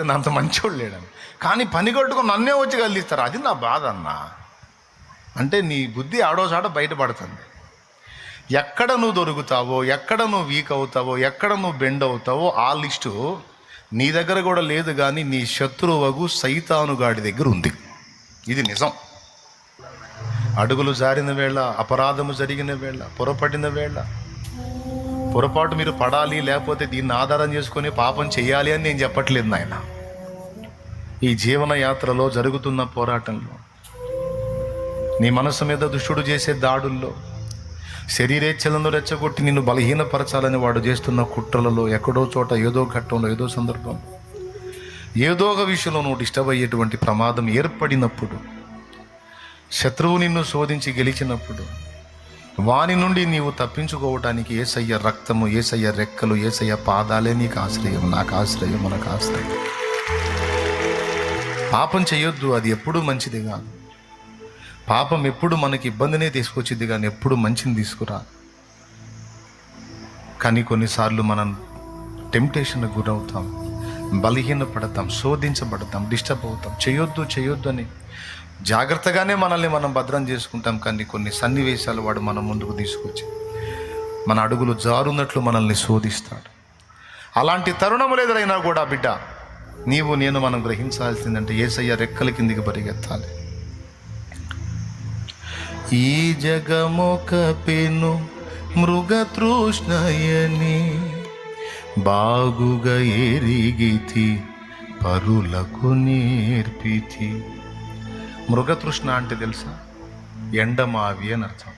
అంత మంచోడు లేడని. కానీ పని కట్టుకుని నన్నే వచ్చి కలిగిస్తారు అది నా బాధ అన్నా. అంటే నీ బుద్ధి ఆడోసాడ బయటపడుతుంది. ఎక్కడ నువ్వు దొరుకుతావో ఎక్కడ నువ్వు వీక్ అవుతావో ఎక్కడ నువ్వు బెండ్ అవుతావో ఆ లిస్టు నీ దగ్గర కూడా లేదు కానీ నీ శత్రువగు సైతానుగాడి దగ్గర ఉంది. ఇది నిజం. అడుగులు జారిన వేళ అపరాధము జరిగిన వేళ పొరపడిన వేళ పొరపాటు మీరు పడాలి లేకపోతే దీన్ని ఆధారం చేసుకొని పాపం చేయాలి అని నేను చెప్పట్లేదు నాయన. ఈ జీవన యాత్రలో జరుగుతున్న పోరాటంలో నీ మనసు మీద దుష్టుడు చేసే దాడుల్లో శరీరేచ్ఛలను రెచ్చగొట్టి నిన్ను బలహీనపరచాలని వాడు చేస్తున్న కుట్రలలో ఎక్కడో చోట ఏదో ఘట్టంలో ఏదో సందర్భం ఏదో ఒక విషయంలో నువ్వు డిస్టర్బ్ అయ్యేటువంటి ప్రమాదం ఏర్పడినప్పుడు శత్రువు నిన్ను శోధించి గెలిచినప్పుడు వాని నుండి నీవు తప్పించుకోవటానికి ఏసయ్య రక్తము ఏసయ్య రెక్కలు ఏసయ్య పాదాలే నీకు ఆశ్రయం నాకు ఆశ్రయం మనకు ఆశ్రయం పాపం చేయొద్దు అది ఎప్పుడూ మంచిది కాదు. పాపం ఎప్పుడు మనకి ఇబ్బందినే తీసుకొచ్చింది కానీ ఎప్పుడు మంచిని తీసుకురా కానీ కొన్నిసార్లు మనం టెంప్టేషన్కి గురవుతాం బలహీనపడతాం శోధించబడతాం డిస్టర్బ్ అవుతాం. చేయొద్దు చేయొద్దు అని జాగ్రత్తగానే మనల్ని మనం భద్రం చేసుకుంటాం కానీ కొన్ని సన్నివేశాలు వాడు మన ముందుకు తీసుకొచ్చి మన అడుగులు జారున్నట్లు మనల్ని శోధిస్తాడు. అలాంటి తరుణములు ఎదురైనా కూడా బిడ్డ నీవు నేను మనం గ్రహించాల్సిందంటే ఏసయ్య రెక్కల కిందికి పరిగెత్తాలి. ఈ జగమొక పెను మృగతృష్ణయని బాగుగా ఎరిగితి పరులకు నేర్పితి. మృగతృష్ణ అంటే తెలుసా? ఎండమావి అని అర్థం.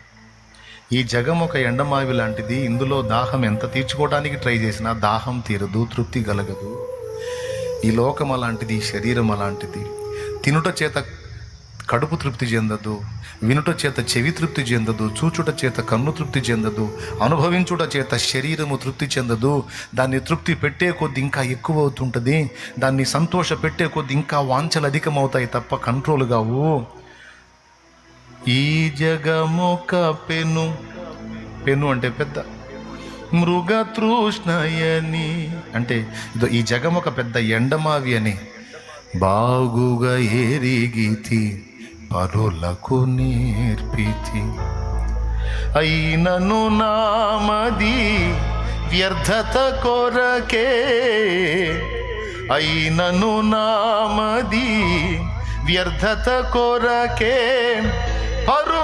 ఈ జగం ఒక ఎండమావి లాంటిది. ఇందులో దాహం ఎంత తీర్చుకోవడానికి ట్రై చేసినా దాహం తీరదు తృప్తి కలగదు. ఈ లోకం అలాంటిది ఈ శరీరం అలాంటిది. తినుట చేత కడుపు తృప్తి చెందదు వినుట చేత చెవి తృప్తి చెందదు చూచుట చేత కన్ను తృప్తి చెందదు అనుభవించుట చేత శరీరము తృప్తి చెందదు. దాన్ని తృప్తి పెట్టే కొద్ది ఇంకా ఎక్కువ అవుతుంటుంది. దాన్ని సంతోష పెట్టే కొద్ది ఇంకా వాంఛలు అధికమవుతాయి తప్ప కంట్రోల్ కావు. ఈ జగమొక పెను పెను అంటే పెద్ద మృగతృష్ణయని అంటే ఇదో ఈ జగం ఒక పెద్ద ఎండమావి అని. బాగుగా ఎరిగితి పరులకు నేర్పితి. అయినను నామది వ్యర్థత కొరకే. అయినను నామది వ్యర్థత కొరకే. పరు